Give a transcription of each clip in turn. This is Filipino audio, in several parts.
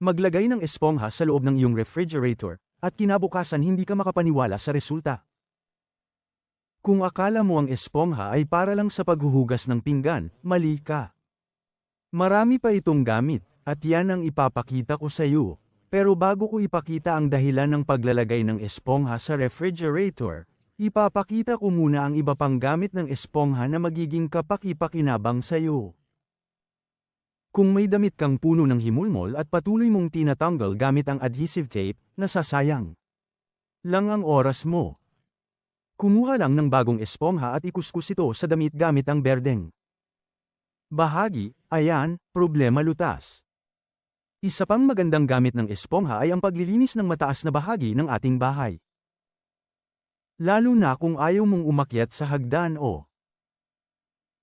Maglagay ng espongha sa loob ng iyong refrigerator, at kinabukasan hindi ka makapaniwala sa resulta. Kung akala mo ang espongha ay para lang sa paghuhugas ng pinggan, mali ka. Marami pa itong gamit, at yan ang ipapakita ko sa iyo. Pero bago ko ipakita ang dahilan ng paglalagay ng espongha sa refrigerator, ipapakita ko muna ang iba pang gamit ng espongha na magiging kapaki-pakinabang sa iyo. Kung may damit kang puno ng himulmol at patuloy mong tinatanggal gamit ang adhesive tape, nasasayang. Lang ang oras mo. Kumuha lang ng bagong espongha at ikuskus ito sa damit gamit ang berdeng. Bahagi, ayan, problema lutas. Isa pang magandang gamit ng espongha ay ang paglilinis ng mataas na bahagi ng ating bahay. Lalo na kung ayaw mong umakyat sa hagdan o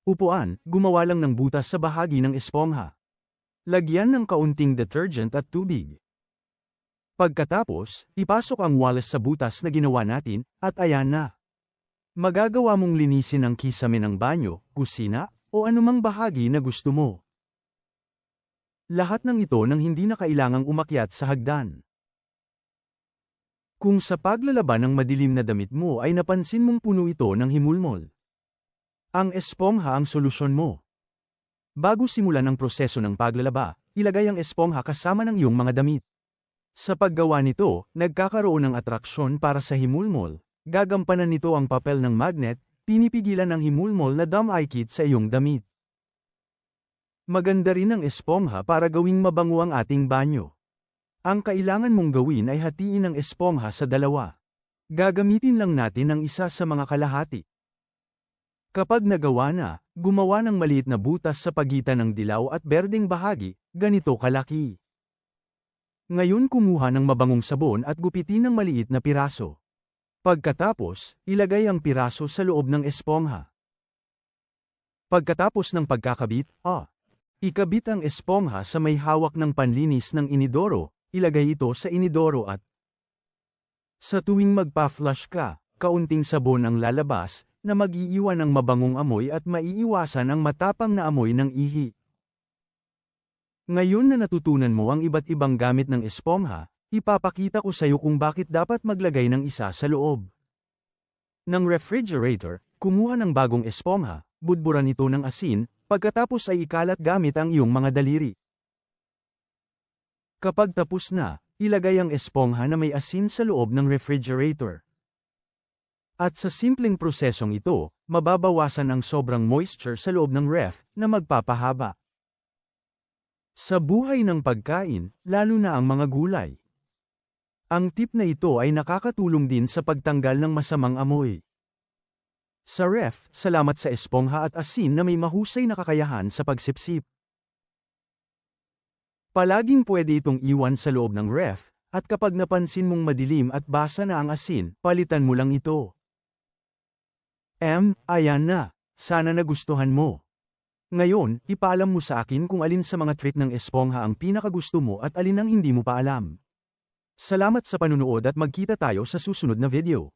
upuan, gumawa lang ng butas sa bahagi ng espongha. Lagyan ng kaunting detergent at tubig. Pagkatapos, ipasok ang walis sa butas na ginawa natin, at ayan na. Magagawa mong linisin ang kisame ng banyo, kusina, o anumang bahagi na gusto mo. Lahat ng ito nang hindi na kailangang umakyat sa hagdan. Kung sa paglalaban ng madilim na damit mo ay napansin mong puno ito ng himulmol. Ang espongha ang solusyon mo. Bago simulan ang proseso ng paglalaba, ilagay ang espongha kasama ng iyong mga damit. Sa paggawa nito, nagkakaroon ng atraksyon para sa himulmol. Gagampanan nito ang papel ng magnet, pinipigilan ng himulmol na dumikit sa iyong damit. Maganda rin ang espongha para gawing mabango ang ating banyo. Ang kailangan mong gawin ay hatiin ang espongha sa dalawa. Gagamitin lang natin ang isa sa mga kalahati. Kapag nagawa na, gumawa ng maliit na butas sa pagitan ng dilaw at berdeng bahagi, ganito kalaki. Ngayon kumuha ng mabangong sabon at gupitin ng maliit na piraso. Pagkatapos, ilagay ang piraso sa loob ng espongha. Pagkatapos ng pagkakabit, ah, Ikabit ang espongha sa may hawak ng panlinis ng inidoro, ilagay ito sa inidoro at sa tuwing magpa-flush ka, kaunting sabon ang lalabas, na mag-iiwan ng mabangong amoy at maiiwasan ang matapang na amoy ng ihi. Ngayon na natutunan mo ang iba't ibang gamit ng espongha, ipapakita ko sa iyo kung bakit dapat maglagay ng isa sa loob. Ng refrigerator, kumuha ng bagong espongha, budburan ito ng asin, Pagkatapos ay ikalat gamit ang iyong mga daliri. Kapag tapos na, ilagay ang espongha na may asin sa loob ng refrigerator. At sa simpleng prosesong ito, mababawasan ang sobrang moisture sa loob ng ref na magpapahaba. Sa buhay ng pagkain, lalo na ang mga gulay. Ang tip na ito ay nakakatulong din sa pagtanggal ng masamang amoy. Sa ref, salamat sa espongha at asin na may mahusay na kakayahan sa pagsipsip. Palaging pwede itong iwan sa loob ng ref, at kapag napansin mong madilim at basa na ang asin, palitan mo lang ito. M, ayan na. Sana nagustuhan mo. Ngayon, ipaalam mo sa akin kung alin sa mga trick ng espongha ang pinakagusto mo at alin ang hindi mo pa alam. Salamat sa panunood at magkita tayo sa susunod na video.